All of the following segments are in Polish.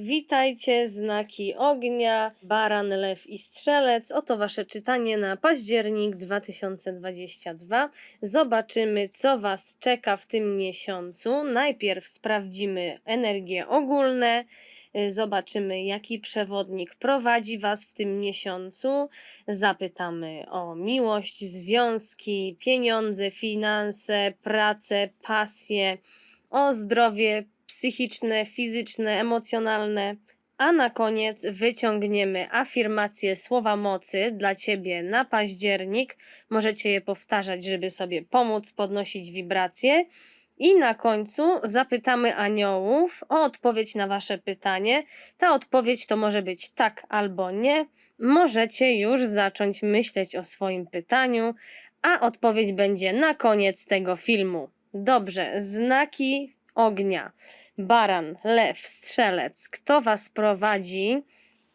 Witajcie, znaki ognia, baran, lew i strzelec. Oto wasze czytanie na październik 2022. Zobaczymy, co was czeka w tym miesiącu. Najpierw sprawdzimy energie ogólne. y, Zobaczymy, jaki przewodnik prowadzi Was w tym miesiącu. Zapytamy o miłość, związki, pieniądze, finanse, pracę, pasję, o zdrowie psychiczne, fizyczne, emocjonalne. A na koniec wyciągniemy afirmacje słowa mocy dla Ciebie na październik. Możecie je powtarzać, żeby sobie pomóc podnosić wibracje. I na końcu zapytamy aniołów o odpowiedź na Wasze pytanie. Ta odpowiedź to może być tak albo nie. Możecie już zacząć myśleć o swoim pytaniu, a odpowiedź będzie na koniec tego filmu. Dobrze, znaki ognia. Baran, lew, strzelec. Kto Was prowadzi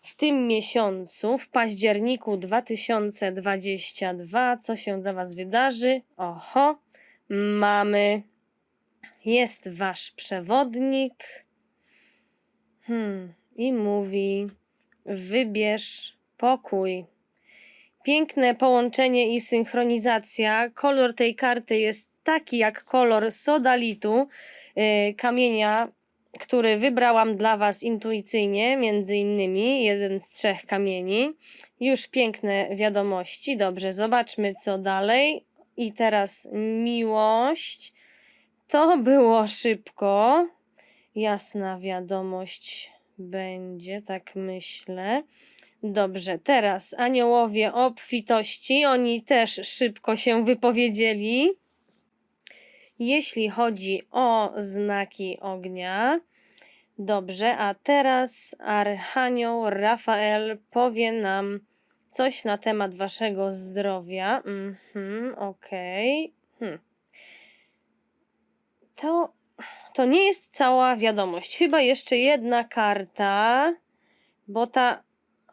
w tym miesiącu, w październiku 2022? Co się dla Was wydarzy? Oho, mamy. Jest Wasz przewodnik. Hmm, i mówi: wybierz pokój. Piękne połączenie i synchronizacja. Kolor tej karty jest taki jak kolor sodalitu, kamienia, który wybrałam dla Was intuicyjnie, między innymi jeden z trzech kamieni. Już piękne wiadomości. Dobrze, zobaczmy co dalej. I teraz miłość. To było szybko. Jasna wiadomość będzie, tak myślę. Dobrze, teraz aniołowie obfitości, oni też szybko się wypowiedzieli. Jeśli chodzi o znaki ognia. Dobrze, a teraz Archanioł Rafael powie nam coś na temat waszego zdrowia. Mhm, okej. Hmm. To, to nie jest cała wiadomość. Chyba jeszcze jedna karta, bo ta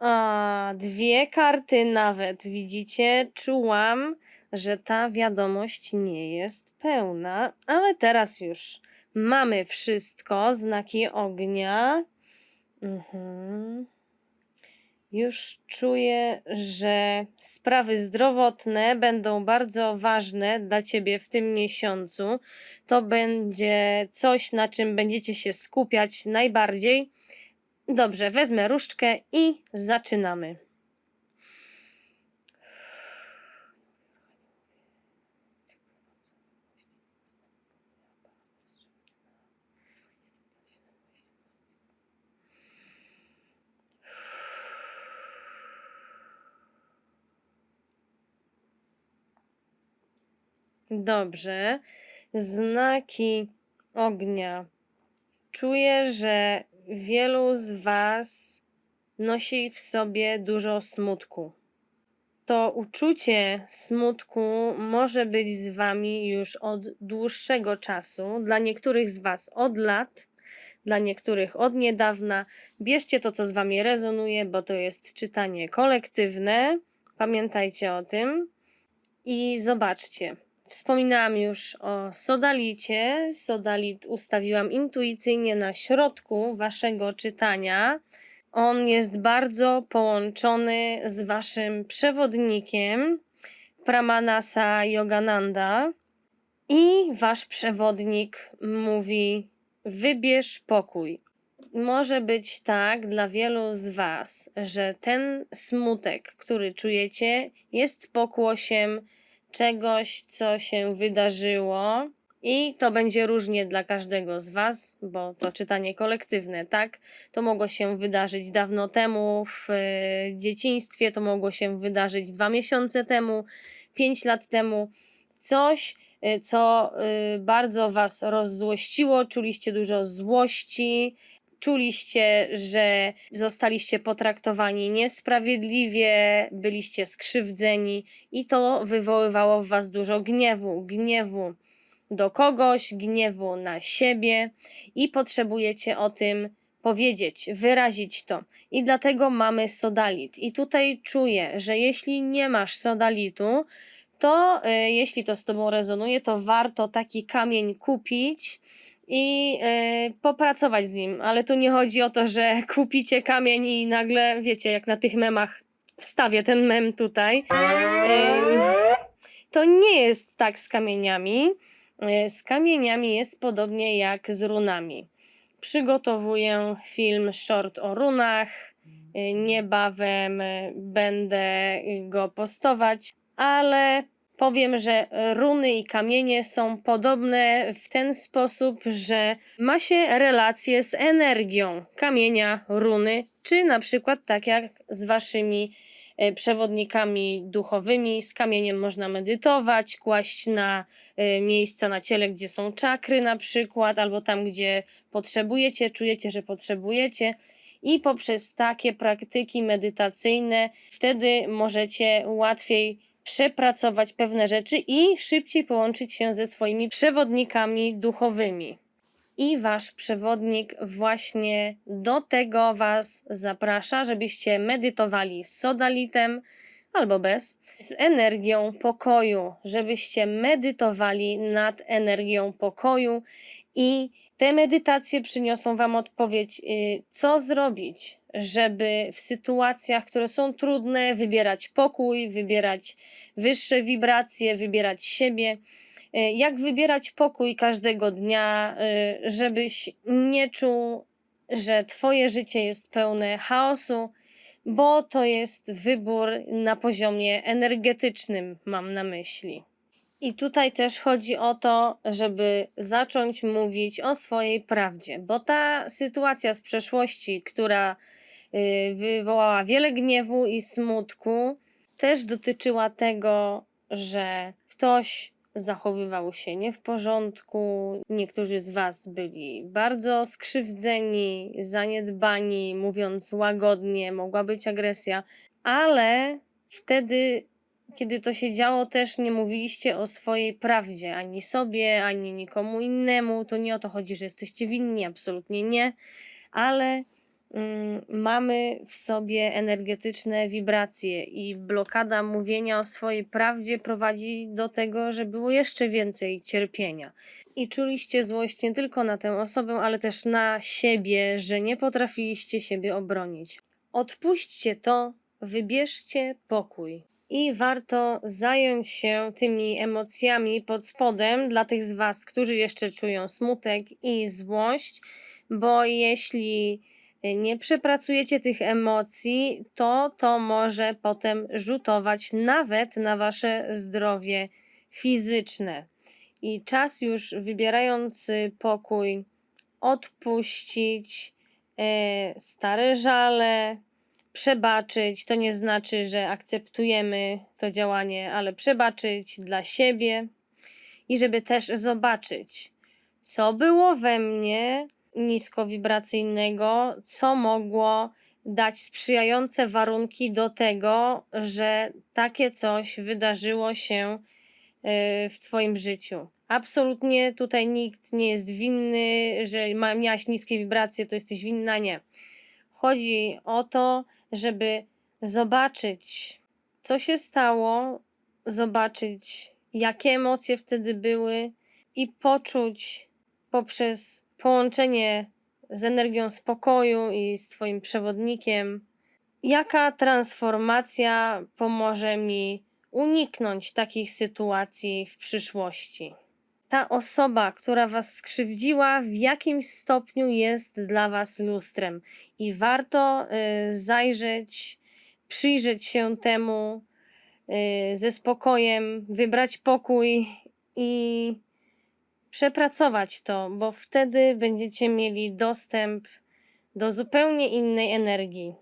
a, dwie karty nawet, widzicie? Czułam, że ta wiadomość nie jest pełna, ale teraz już mamy wszystko, znaki ognia. Mhm. Już czuję, że sprawy zdrowotne będą bardzo ważne dla Ciebie w tym miesiącu. To będzie coś, na czym będziecie się skupiać najbardziej. Dobrze, wezmę różdżkę i zaczynamy. Dobrze. Znaki ognia. Czuję, że wielu z Was nosi w sobie dużo smutku. To uczucie smutku może być z Wami już od dłuższego czasu, dla niektórych z Was od lat, dla niektórych od niedawna. Bierzcie to, co z Wami rezonuje, bo to jest czytanie kolektywne. Pamiętajcie o tym. I zobaczcie, Wspominałam już o sodalicie. Sodalit ustawiłam intuicyjnie na środku waszego czytania. On jest bardzo połączony z waszym przewodnikiem, Pramanasa Yogananda. I wasz przewodnik mówi: wybierz pokój. Może być tak dla wielu z was, że ten smutek, który czujecie, jest pokłosiem czegoś, co się wydarzyło. I to będzie różnie dla każdego z Was, bo to czytanie kolektywne, tak? To mogło się wydarzyć dawno temu, w e, dzieciństwie, to mogło się wydarzyć dwa miesiące temu, pięć lat temu. Coś, e, co e, bardzo Was rozzłościło, czuliście dużo złości, czuliście, że zostaliście potraktowani niesprawiedliwie, byliście skrzywdzeni i to wywoływało w was dużo gniewu, gniewu do kogoś, gniewu na siebie i potrzebujecie o tym powiedzieć, wyrazić to. I dlatego mamy sodalit. I tutaj czuję, że jeśli nie masz sodalitu, to y, jeśli to z tobą rezonuje, to warto taki kamień kupić i e, popracować z nim. Ale tu nie chodzi o to, że kupicie kamień i nagle, wiecie, jak na tych memach, wstawię ten mem tutaj. To nie jest tak z kamieniami. E, Z kamieniami jest podobnie jak z runami. Przygotowuję film short o runach. E, Niebawem będę go postować, ale powiem, że runy i kamienie są podobne w ten sposób, że ma się relacje z energią kamienia, runy, czy na przykład tak jak z waszymi e, przewodnikami duchowymi. Z kamieniem można medytować, kłaść na e, miejsca na ciele, gdzie są czakry na przykład, albo tam, gdzie potrzebujecie, czujecie, że potrzebujecie. I poprzez takie praktyki medytacyjne wtedy możecie łatwiej przepracować pewne rzeczy i szybciej połączyć się ze swoimi przewodnikami duchowymi. I wasz przewodnik właśnie do tego was zaprasza, żebyście medytowali z sodalitem albo bez, z energią pokoju, żebyście medytowali nad energią pokoju i te medytacje przyniosą wam odpowiedź, y, co zrobić, żeby w sytuacjach, które są trudne, wybierać pokój, wybierać wyższe wibracje, wybierać siebie. Y, Jak wybierać pokój każdego dnia, y, żebyś nie czuł, że Twoje życie jest pełne chaosu, bo to jest wybór na poziomie energetycznym, mam na myśli. I tutaj też chodzi o to, żeby zacząć mówić o swojej prawdzie, bo ta sytuacja z przeszłości, która wywołała wiele gniewu i smutku, też dotyczyła tego, że ktoś zachowywał się nie w porządku. Niektórzy z Was byli bardzo skrzywdzeni, zaniedbani, mówiąc łagodnie, mogła być agresja, ale wtedy, kiedy to się działo, też nie mówiliście o swojej prawdzie ani sobie, ani nikomu innemu. To nie o to chodzi, że jesteście winni, absolutnie nie, ale mamy w sobie energetyczne wibracje i blokada mówienia o swojej prawdzie prowadzi do tego, że było jeszcze więcej cierpienia. I czuliście złość nie tylko na tę osobę, ale też na siebie, że nie potrafiliście siebie obronić. Odpuśćcie to, wybierzcie pokój. I warto zająć się tymi emocjami pod spodem dla tych z Was, którzy jeszcze czują smutek i złość, bo jeśli nie przepracujecie tych emocji, to to może potem rzutować nawet na wasze zdrowie fizyczne. I czas już wybierając pokój, odpuścić e, stare żale, przebaczyć. To nie znaczy, że akceptujemy to działanie, ale przebaczyć dla siebie i żeby też zobaczyć, co było we mnie niskowibracyjnego, co mogło dać sprzyjające warunki do tego, że takie coś wydarzyło się y, w Twoim życiu. Absolutnie tutaj nikt nie jest winny, że miałaś niskie wibracje, to jesteś winna, nie. Chodzi o to, żeby zobaczyć, co się stało, zobaczyć, jakie emocje wtedy były i poczuć poprzez połączenie z energią spokoju i z Twoim przewodnikiem, jaka transformacja pomoże mi uniknąć takich sytuacji w przyszłości. Ta osoba, która Was skrzywdziła, w jakimś stopniu jest dla Was lustrem i warto y, zajrzeć, przyjrzeć się temu y, ze spokojem, wybrać pokój i przepracować to, bo wtedy będziecie mieli dostęp do zupełnie innej energii.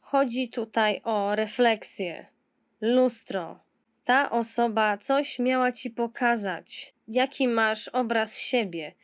Chodzi tutaj o refleksję, lustro. Ta osoba coś miała ci pokazać, jaki masz obraz siebie.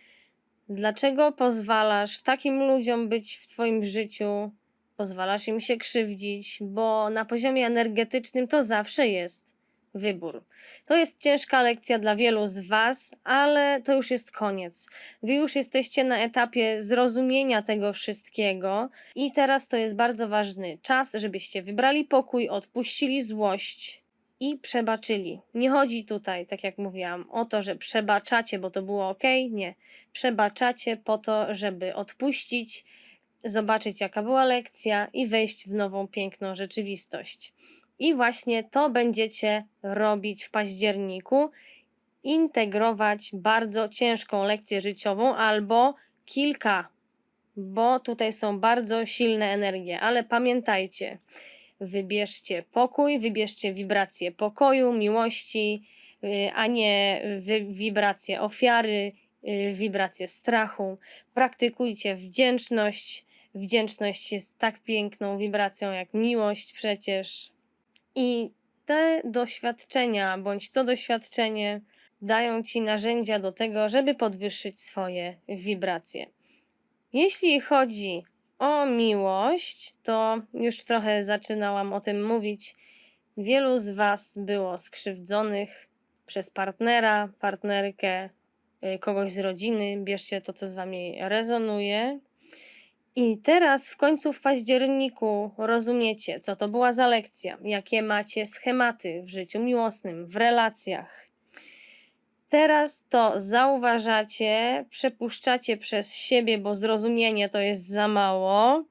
Dlaczego pozwalasz takim ludziom być w Twoim życiu? Pozwalasz im się krzywdzić, bo na poziomie energetycznym to zawsze jest wybór. To jest ciężka lekcja dla wielu z Was, ale to już jest koniec. Wy już jesteście na etapie zrozumienia tego wszystkiego i teraz to jest bardzo ważny czas, żebyście wybrali pokój, odpuścili złość i przebaczyli. Nie chodzi tutaj, tak jak mówiłam, o to, że przebaczacie, bo to było ok. Nie. Przebaczacie po to, żeby odpuścić, zobaczyć, jaka była lekcja i wejść w nową, piękną rzeczywistość. I właśnie to będziecie robić w październiku. Integrować bardzo ciężką lekcję życiową albo kilka, bo tutaj są bardzo silne energie. Ale pamiętajcie, wybierzcie pokój, wybierzcie wibrację pokoju, miłości, y, a nie wi- wibrację ofiary, y, wibrację strachu. Praktykujcie wdzięczność. Wdzięczność jest tak piękną wibracją jak miłość przecież. I te doświadczenia, bądź to doświadczenie dają ci narzędzia do tego, żeby podwyższyć swoje wibracje. Jeśli chodzi o miłość, to już trochę zaczynałam o tym mówić. Wielu z Was było skrzywdzonych przez partnera, partnerkę, y, kogoś z rodziny. Bierzcie to, co z Wami rezonuje. I teraz w końcu w październiku rozumiecie, co to była za lekcja, jakie macie schematy w życiu miłosnym, w relacjach. Teraz to zauważacie, przepuszczacie przez siebie, bo zrozumienie to jest za mało,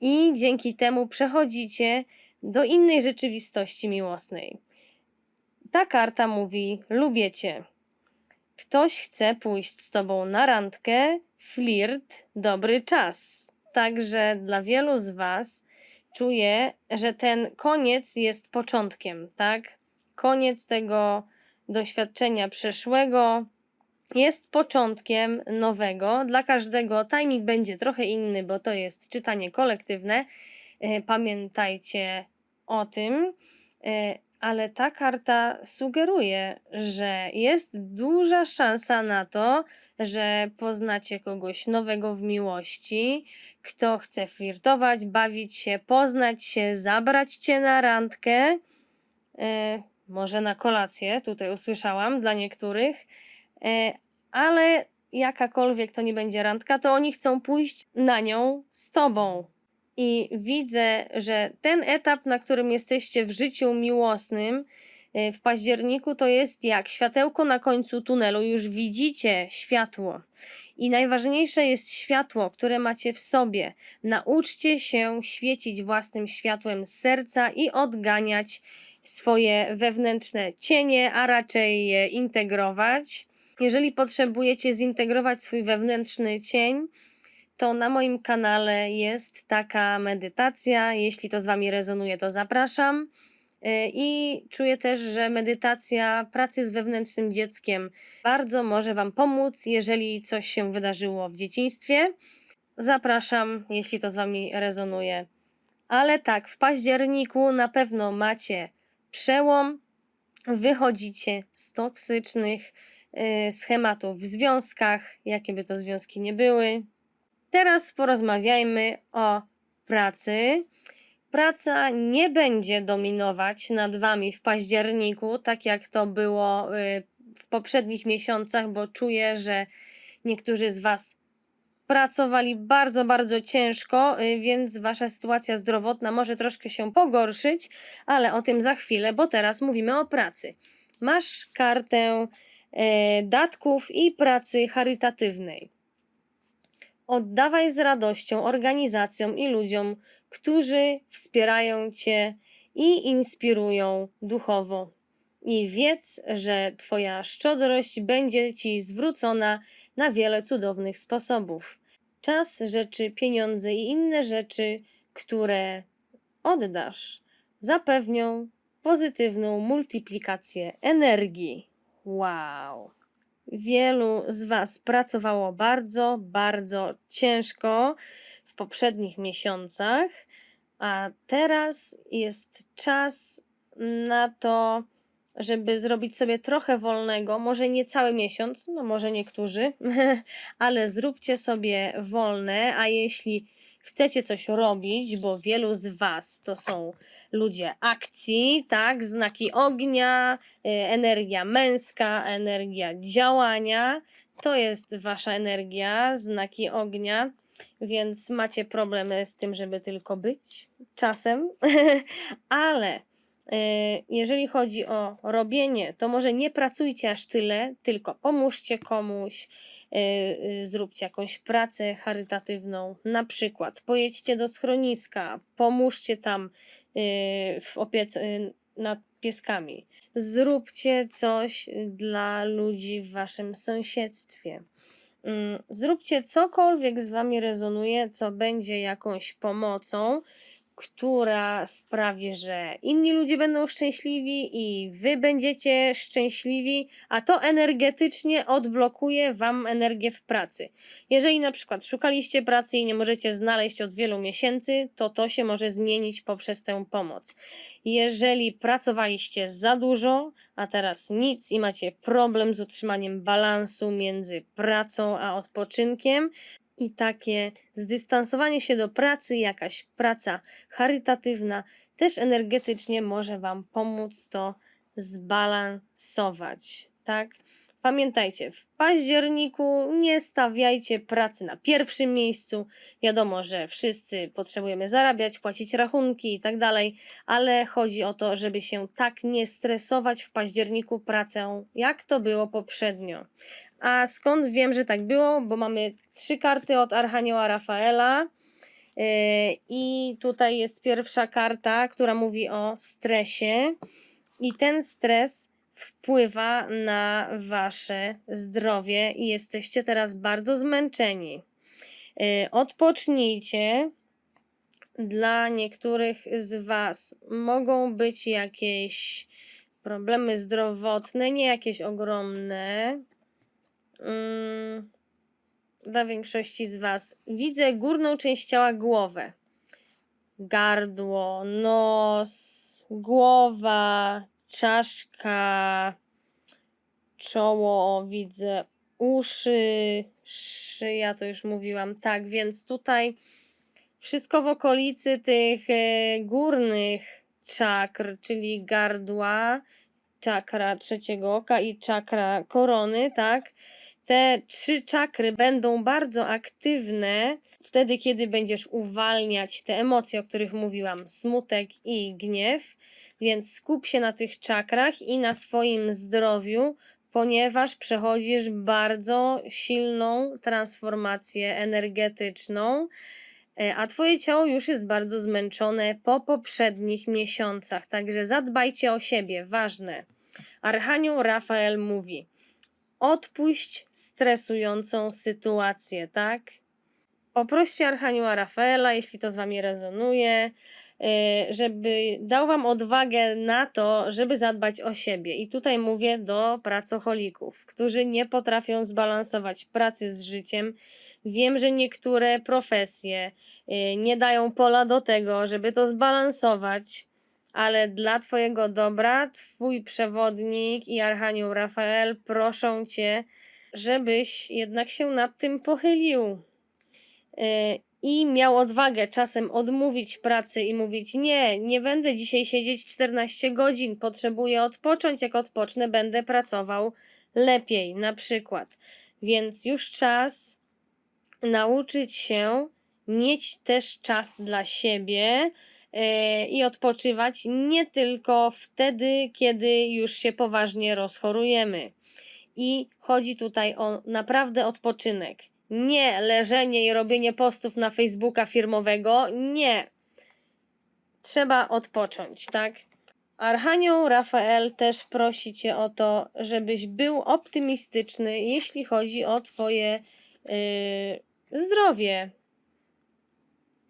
i dzięki temu przechodzicie do innej rzeczywistości miłosnej. Ta karta mówi: Lubię cię. Ktoś chce pójść z tobą na randkę, flirt, dobry czas. Także dla wielu z was czuję, że ten koniec jest początkiem, tak? Koniec tego doświadczenia przeszłego jest początkiem nowego. Dla każdego timing będzie trochę inny, bo to jest czytanie kolektywne. E, Pamiętajcie o tym. E, Ale ta karta sugeruje, że jest duża szansa na to, że poznacie kogoś nowego w miłości, kto chce flirtować, bawić się, poznać się, zabrać cię na randkę. E, może na kolację, tutaj usłyszałam dla niektórych, e, ale jakakolwiek to nie będzie randka, to oni chcą pójść na nią z tobą. I widzę, że ten etap, na którym jesteście w życiu miłosnym, w październiku, to jest jak światełko na końcu tunelu. Już widzicie światło. I najważniejsze jest światło, które macie w sobie. Nauczcie się świecić własnym światłem z serca i odganiać swoje wewnętrzne cienie, a raczej je integrować. Jeżeli potrzebujecie zintegrować swój wewnętrzny cień, to na moim kanale jest taka medytacja. Jeśli to z Wami rezonuje, to zapraszam. Y, I czuję też, że medytacja pracy z wewnętrznym dzieckiem bardzo może Wam pomóc, jeżeli coś się wydarzyło w dzieciństwie. Zapraszam, jeśli to z Wami rezonuje. Ale tak, w październiku na pewno macie przełom, wychodzicie z toksycznych y, schematów w związkach, jakie by to związki nie były. Teraz porozmawiajmy o pracy. Praca nie będzie dominować nad wami w październiku, tak jak to było y, w poprzednich miesiącach, bo czuję, że niektórzy z was pracowali bardzo, bardzo ciężko, y, więc wasza sytuacja zdrowotna może troszkę się pogorszyć, ale o tym za chwilę, bo teraz mówimy o pracy. Masz kartę e, datków i pracy charytatywnej. Oddawaj z radością organizacjom i ludziom, którzy wspierają Cię i inspirują duchowo. I wiedz, że Twoja szczodrość będzie Ci zwrócona na wiele cudownych sposobów. Czas, rzeczy, pieniądze i inne rzeczy, które oddasz, zapewnią pozytywną multiplikację energii. Wow! Wielu z Was pracowało bardzo, bardzo ciężko poprzednich miesiącach, a teraz jest czas na to, żeby zrobić sobie trochę wolnego, może nie cały miesiąc, no może niektórzy, ale zróbcie sobie wolne, a jeśli chcecie coś robić, bo wielu z Was to są ludzie akcji, tak, znaki ognia, y, energia męska, energia działania, to jest Wasza energia, znaki ognia, więc macie problemy z tym, żeby tylko być czasem, ale Y, Jeżeli chodzi o robienie, to może nie pracujcie aż tyle, tylko pomóżcie komuś, y, y, zróbcie jakąś pracę charytatywną, na przykład pojedźcie do schroniska, pomóżcie tam w opiece nad pieskami. Zróbcie coś dla ludzi w waszym sąsiedztwie. Mm, Zróbcie cokolwiek z wami rezonuje, co będzie jakąś pomocą, która sprawi, że inni ludzie będą szczęśliwi i wy będziecie szczęśliwi, a to energetycznie odblokuje wam energię w pracy. Jeżeli na przykład szukaliście pracy i nie możecie znaleźć od wielu miesięcy, to to się może zmienić poprzez tę pomoc. Jeżeli pracowaliście za dużo, a teraz nic i macie problem z utrzymaniem balansu między pracą a odpoczynkiem, i takie zdystansowanie się do pracy, jakaś praca charytatywna, też energetycznie może Wam pomóc to zbalansować, tak? Pamiętajcie, w październiku nie stawiajcie pracy na pierwszym miejscu. Wiadomo, że wszyscy potrzebujemy zarabiać, płacić rachunki i tak dalej, ale chodzi o to, żeby się tak nie stresować w październiku pracą, jak to było poprzednio. A skąd wiem, że tak było? Bo mamy trzy karty od Archanioła Rafaela. Yy, I tutaj jest pierwsza karta, która mówi o stresie. I ten stres wpływa na wasze zdrowie i jesteście teraz bardzo zmęczeni. Yy, Odpocznijcie. Dla niektórych z was mogą być jakieś problemy zdrowotne, nie jakieś ogromne. Mm, Dla większości z was widzę górną część ciała głowę. Gardło, nos, głowa, czaszka, czoło, widzę uszy, szyja, to już mówiłam. Tak, więc tutaj wszystko w okolicy tych e, górnych czakr, czyli gardła, czakra trzeciego oka i czakra korony, tak? Te trzy czakry będą bardzo aktywne wtedy, kiedy będziesz uwalniać te emocje, o których mówiłam, smutek i gniew. Więc skup się na tych czakrach i na swoim zdrowiu, ponieważ przechodzisz bardzo silną transformację energetyczną, e, a Twoje ciało już jest bardzo zmęczone po poprzednich miesiącach. Także zadbajcie o siebie, ważne. Archanioł Rafael mówi: odpuść stresującą sytuację, tak? Poproście Archanioła Rafaela, jeśli to z Wami rezonuje, y, żeby dał Wam odwagę na to, żeby zadbać o siebie. I tutaj mówię do pracocholików, którzy nie potrafią zbalansować pracy z życiem. Wiem, że niektóre profesje y, nie dają pola do tego, żeby to zbalansować, ale dla Twojego dobra, Twój przewodnik i Archanioł Rafael proszą Cię, żebyś jednak się nad tym pochylił. Yy, I miał odwagę czasem odmówić pracy i mówić: Nie, nie będę dzisiaj siedzieć 14 godzin, potrzebuję odpocząć. Jak odpocznę, będę pracował lepiej, na przykład. Więc już czas nauczyć się mieć też czas dla siebie i odpoczywać nie tylko wtedy, kiedy już się poważnie rozchorujemy. I chodzi tutaj o naprawdę odpoczynek. Nie leżenie i robienie postów na Facebooka firmowego. Nie. Trzeba odpocząć, tak? Archanioł Rafael też prosi cię o to, żebyś był optymistyczny, jeśli chodzi o twoje yy, zdrowie.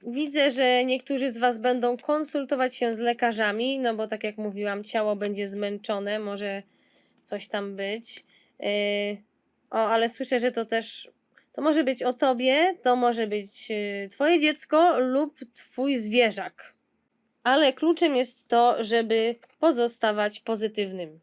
Widzę, że niektórzy z Was będą konsultować się z lekarzami, no bo tak jak mówiłam, ciało będzie zmęczone, może coś tam być. Yy, o, ale słyszę, że to też. To może być o tobie, to może być yy, Twoje dziecko lub Twój zwierzak. Ale kluczem jest to, żeby pozostawać pozytywnym.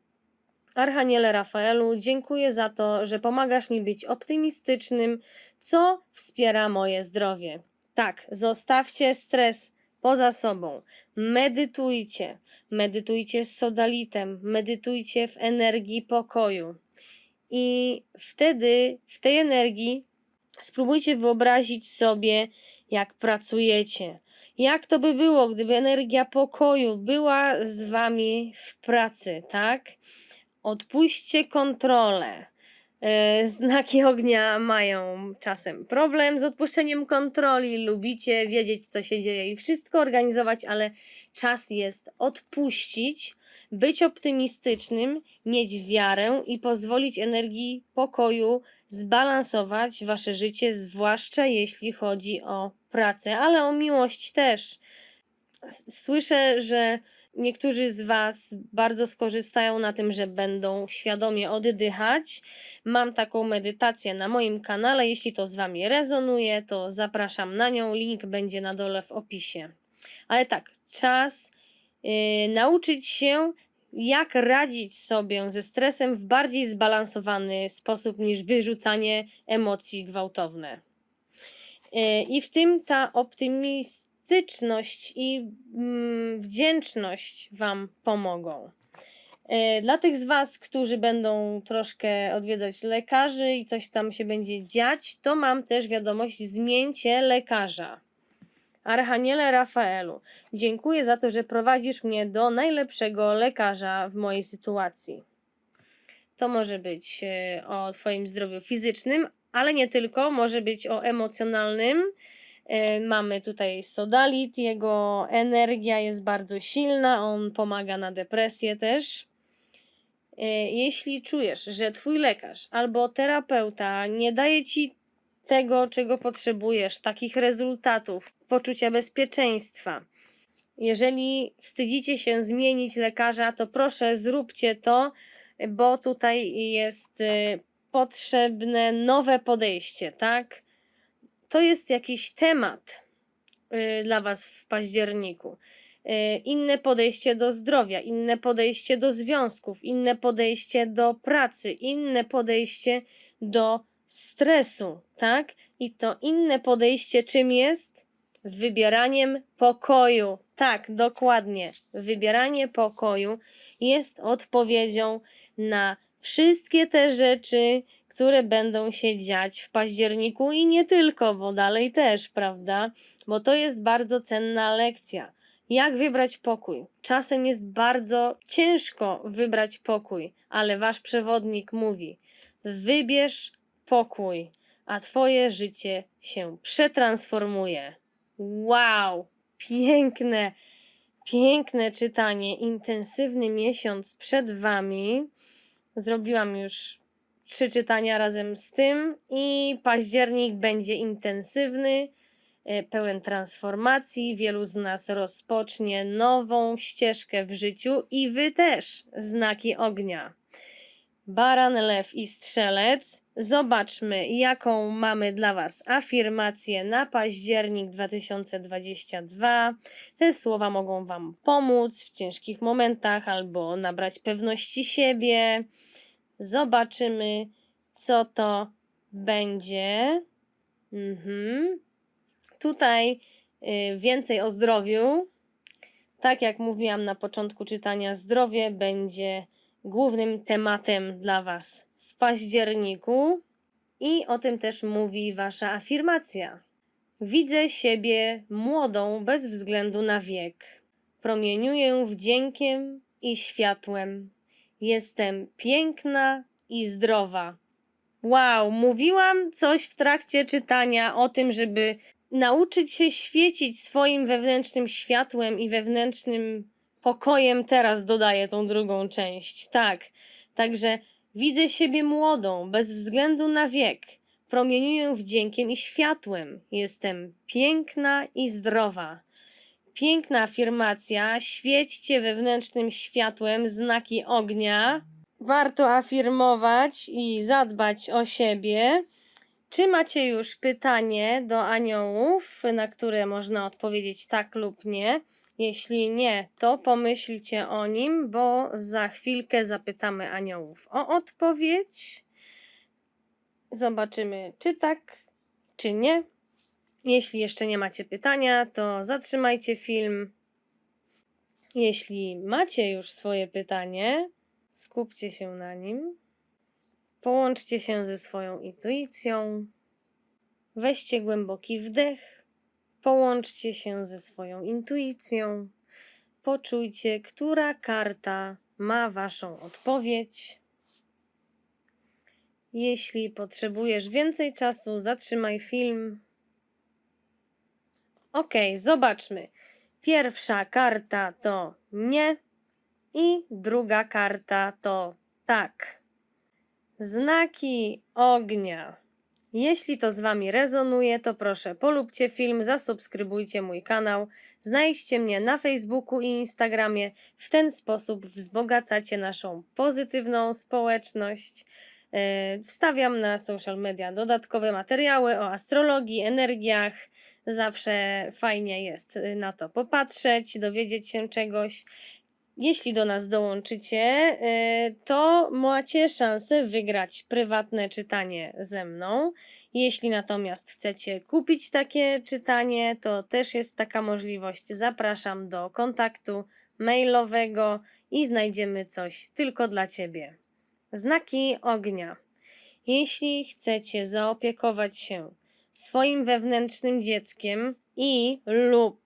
Archaniele Rafaelu, dziękuję za to, że pomagasz mi być optymistycznym, co wspiera moje zdrowie. Tak, zostawcie stres poza sobą. Medytujcie. Medytujcie z sodalitem, medytujcie w energii pokoju. I wtedy w tej energii spróbujcie wyobrazić sobie, jak pracujecie, Jak to by było, gdyby energia pokoju była z wami w pracy, tak? Odpuśćcie kontrolę. E, Znaki ognia mają czasem problem z odpuszczeniem kontroli, lubicie wiedzieć, co się dzieje i wszystko organizować, ale czas jest odpuścić, być optymistycznym, mieć wiarę i pozwolić energii pokoju zbalansować wasze życie, zwłaszcza jeśli chodzi o pracę, ale o miłość też. Słyszę, że niektórzy z Was bardzo skorzystają na tym, że będą świadomie oddychać. Mam taką medytację na moim kanale. Jeśli to z Wami rezonuje, to zapraszam na nią. Link będzie na dole w opisie. Ale tak, czas yy, nauczyć się, jak radzić sobie ze stresem w bardziej zbalansowany sposób niż wyrzucanie emocji gwałtowne. Yy, I w tym ta optymistyczność i mm, wdzięczność Wam pomogą. E, Dla tych z Was, którzy będą troszkę odwiedzać lekarzy i coś tam się będzie dziać, to mam też wiadomość: zmieńcie lekarza. Archaniele Rafaelu, dziękuję za to, że prowadzisz mnie do najlepszego lekarza w mojej sytuacji. To może być e, o Twoim zdrowiu fizycznym, ale nie tylko, może być o emocjonalnym. E, Mamy tutaj sodalit, jego energia jest bardzo silna, on pomaga na depresję też. E, Jeśli czujesz, że twój lekarz albo terapeuta nie daje ci tego, czego potrzebujesz, takich rezultatów, poczucia bezpieczeństwa, jeżeli wstydzicie się zmienić lekarza, to proszę zróbcie to, bo tutaj jest y, potrzebne nowe podejście, tak? To jest jakiś temat y, dla Was w październiku. Y, Inne podejście do zdrowia, inne podejście do związków, inne podejście do pracy, inne podejście do stresu, tak? I to inne podejście czym jest? Wybieraniem pokoju. Tak, dokładnie. Wybieranie pokoju jest odpowiedzią na wszystkie te rzeczy, które będą się dziać w październiku i nie tylko, bo dalej też, prawda? Bo to jest bardzo cenna lekcja. Jak wybrać pokój? Czasem jest bardzo ciężko wybrać pokój, ale wasz przewodnik mówi: wybierz pokój, a twoje życie się przetransformuje. Wow, piękne, piękne czytanie. Intensywny miesiąc przed wami. Zrobiłam już trzy czytania razem z tym i październik będzie intensywny, e, pełen transformacji. Wielu z nas rozpocznie nową ścieżkę w życiu i wy też, znaki ognia. Baran, lew i strzelec. Zobaczmy, jaką mamy dla Was afirmację na październik 2022. Te słowa mogą Wam pomóc w ciężkich momentach albo nabrać pewności siebie. Zobaczymy, co to będzie. Mhm. Tutaj y, więcej o zdrowiu. Tak jak mówiłam na początku czytania, zdrowie będzie głównym tematem dla Was w październiku. I o tym też mówi Wasza afirmacja. Widzę siebie młodą bez względu na wiek. Promieniuję wdziękiem i światłem. Jestem piękna i zdrowa. Wow, mówiłam coś w trakcie czytania o tym, żeby nauczyć się świecić swoim wewnętrznym światłem i wewnętrznym pokojem. Teraz dodaję tą drugą część. Tak, także widzę siebie młodą, bez względu na wiek. Promieniuję wdziękiem i światłem. Jestem piękna i zdrowa. Piękna afirmacja. Świećcie wewnętrznym światłem znaki ognia. Warto afirmować i zadbać o siebie. Czy macie już pytanie do aniołów, na które można odpowiedzieć tak lub nie? Jeśli nie, to pomyślcie o nim, bo za chwilkę zapytamy aniołów o odpowiedź. Zobaczymy, czy tak, czy nie. Jeśli jeszcze nie macie pytania, to zatrzymajcie film. Jeśli macie już swoje pytanie, skupcie się na nim. Połączcie się ze swoją intuicją. Weźcie głęboki wdech, Połączcie się ze swoją intuicją. Poczujcie, która karta ma Waszą odpowiedź. Jeśli potrzebujesz więcej czasu, zatrzymaj film. Ok, zobaczmy. Pierwsza karta to nie i druga karta to tak. Znaki ognia. Jeśli to z Wami rezonuje, to proszę polubcie film, zasubskrybujcie mój kanał, znajdźcie mnie na Facebooku i Instagramie. W ten sposób wzbogacacie naszą pozytywną społeczność. E, Wstawiam na social media dodatkowe materiały o astrologii, energiach. Zawsze fajnie jest y, na to popatrzeć, dowiedzieć się czegoś. Jeśli do nas dołączycie, y, to macie szansę wygrać prywatne czytanie ze mną. Jeśli natomiast chcecie kupić takie czytanie, to też jest taka możliwość. Zapraszam do kontaktu mailowego i znajdziemy coś tylko dla Ciebie. Znaki ognia. Jeśli chcecie zaopiekować się swoim wewnętrznym dzieckiem i lub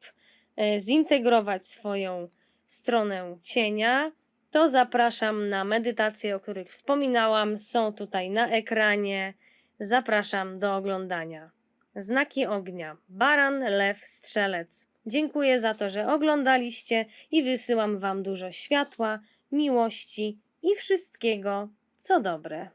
e, zintegrować swoją stronę cienia, to zapraszam na medytacje, o których wspominałam. Są tutaj na ekranie. Zapraszam do oglądania. Znaki ognia: baran, lew, strzelec. Dziękuję za to, że oglądaliście i wysyłam Wam dużo światła, miłości i wszystkiego, co dobre.